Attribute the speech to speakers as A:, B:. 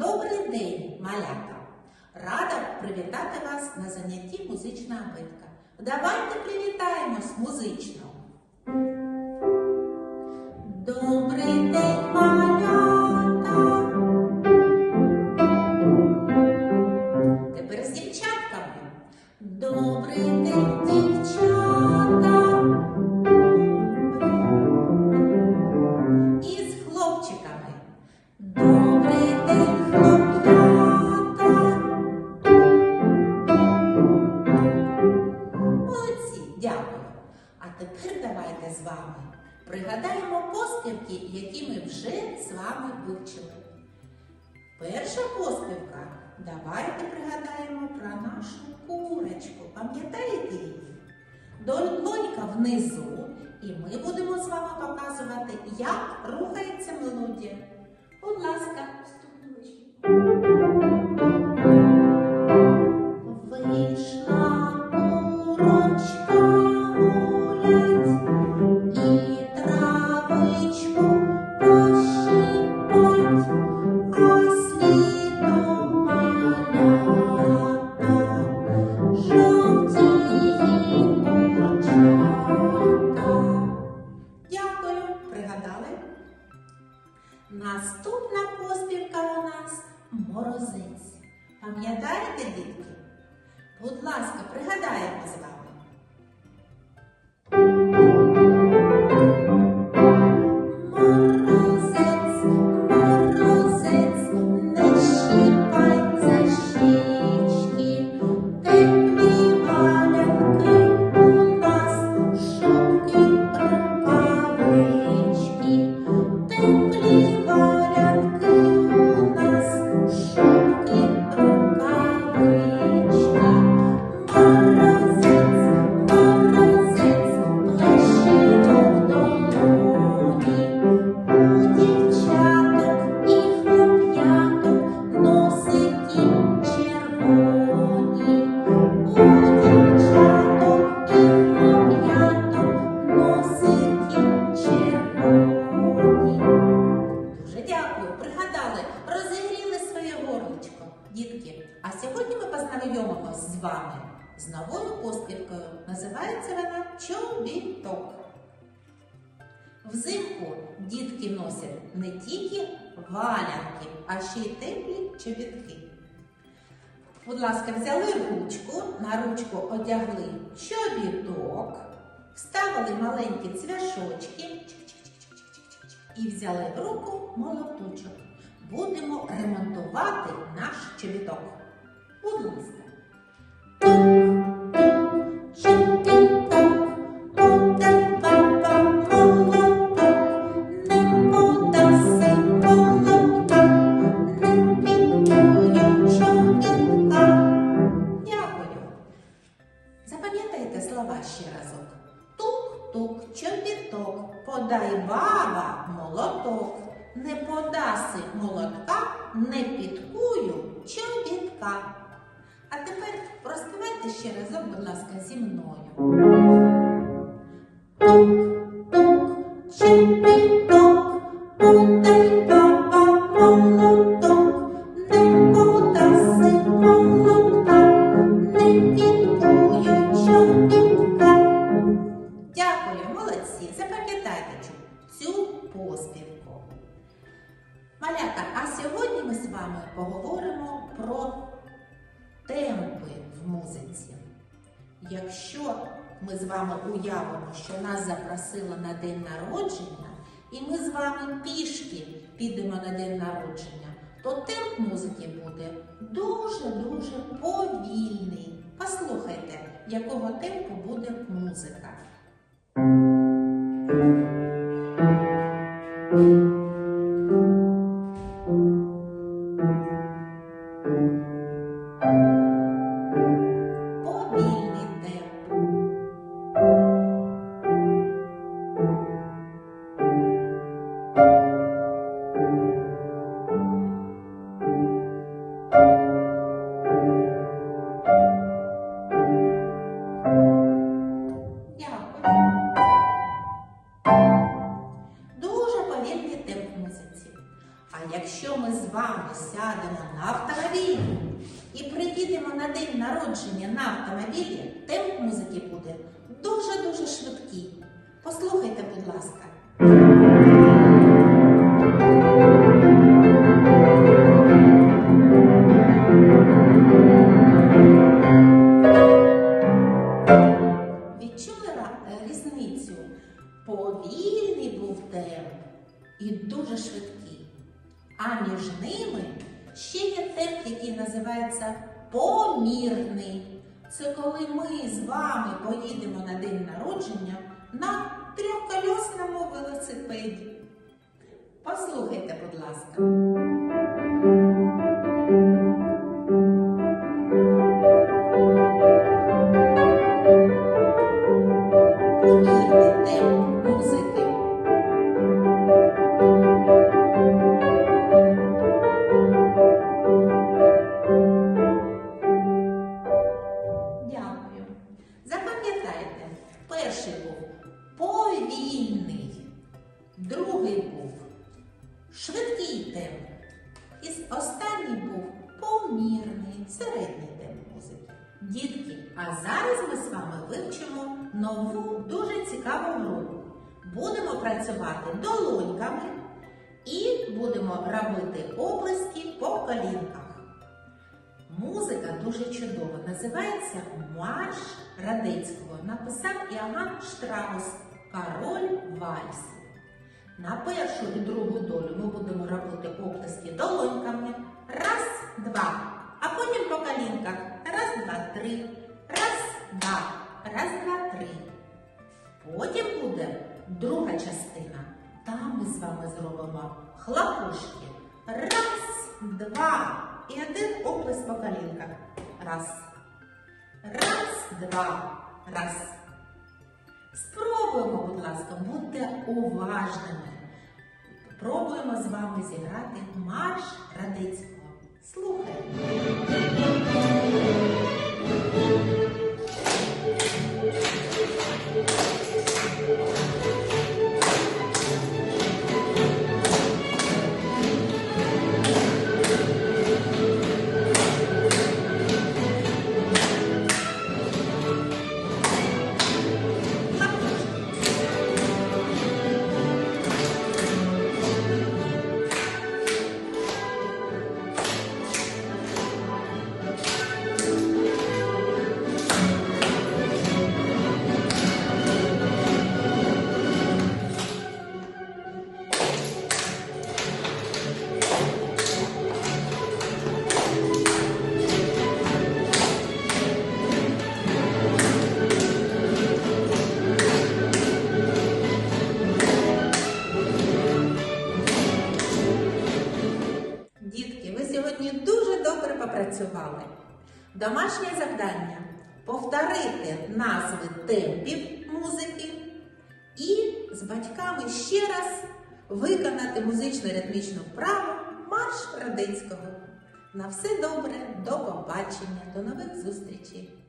A: Добрий день, малята! Рада привітати вас на занятті музична абитка. Давайте привітаємось музично. Добрий день, пригадаємо поспівки, які ми вже з вами вивчили. Перша поспівка. Давайте пригадаємо про нашу курочку. Пам'ятаєте її? Долонька внизу, і ми будемо з вами показувати, як рухається мелодія. Будь ласка, Пам'ятаєте, дітки? Будь ласка, пригадаємо з вами. Познайомимось з вами з новою поспівкою. Називається вона Чобіток. Взимку дітки носять не тільки валянки, а ще й теплі чобітки. Будь ласка, взяли ручку, на ручку одягли чобіток, вставили маленькі цвяшочки і взяли в руку молоточок. Будемо ремонтувати наш чобіток. Будь ласка. Дякую. Запам'ятайте слова ще разок. Тук-тук, чобіток, подай баба молоток, не подаси молотка, не підкую чобітка. А тепер проспівайте ще разок, будь ласка, зі мною. Тук-тук, чобіток, подай баба молоток, не подаси молотка, не підкую чобітка. Дякую, молодці. Запам'ятайте цю поспівку. Малята, а сьогодні ми з вами поговоримо про темпи в музиці. Якщо ми з вами уявимо, що нас запросили на день народження, і ми з вами пішки підемо на день народження, то темп музики буде дуже-дуже повільний. Послухайте, якого темпу буде музика. З вами сядемо на автомобіль і приїдемо на день народження на автомобілі, темп музики буде дуже-дуже швидкий. Послухайте, будь ласка. Помірний. Це коли ми з вами поїдемо на день народження на трьохкольосному велосипеді. Послухайте, будь ласка. Перший був повільний, другий був швидкий темп. І останній був помірний, середній темп музики. Дітки, а зараз ми з вами вивчимо нову дуже цікаву гру. Будемо працювати долоньками і будемо робити оплески по колінках. Музика дуже чудова. Називається Марш Радецького. Написав Іоганн Штраус Король вальсів. На першу і другу долю ми будемо робити оплески долоньками. Раз, два. А потім по колінках. Раз, два, три. Раз, два. Раз, два, три. Потім буде друга частина. Там ми з вами зробимо хлопушки. Раз, два. І один оплеск по колінках. Раз. Раз, два. Раз. Спробуємо, будь ласка, будьте уважними. Пробуємо з вами зіграти марш Радицького. Слухайте. Завдання повторити назви темпів музики і з батьками ще раз виконати музично-ритмічну вправу марш Радицького. На все добре, до побачення, до нових зустрічей!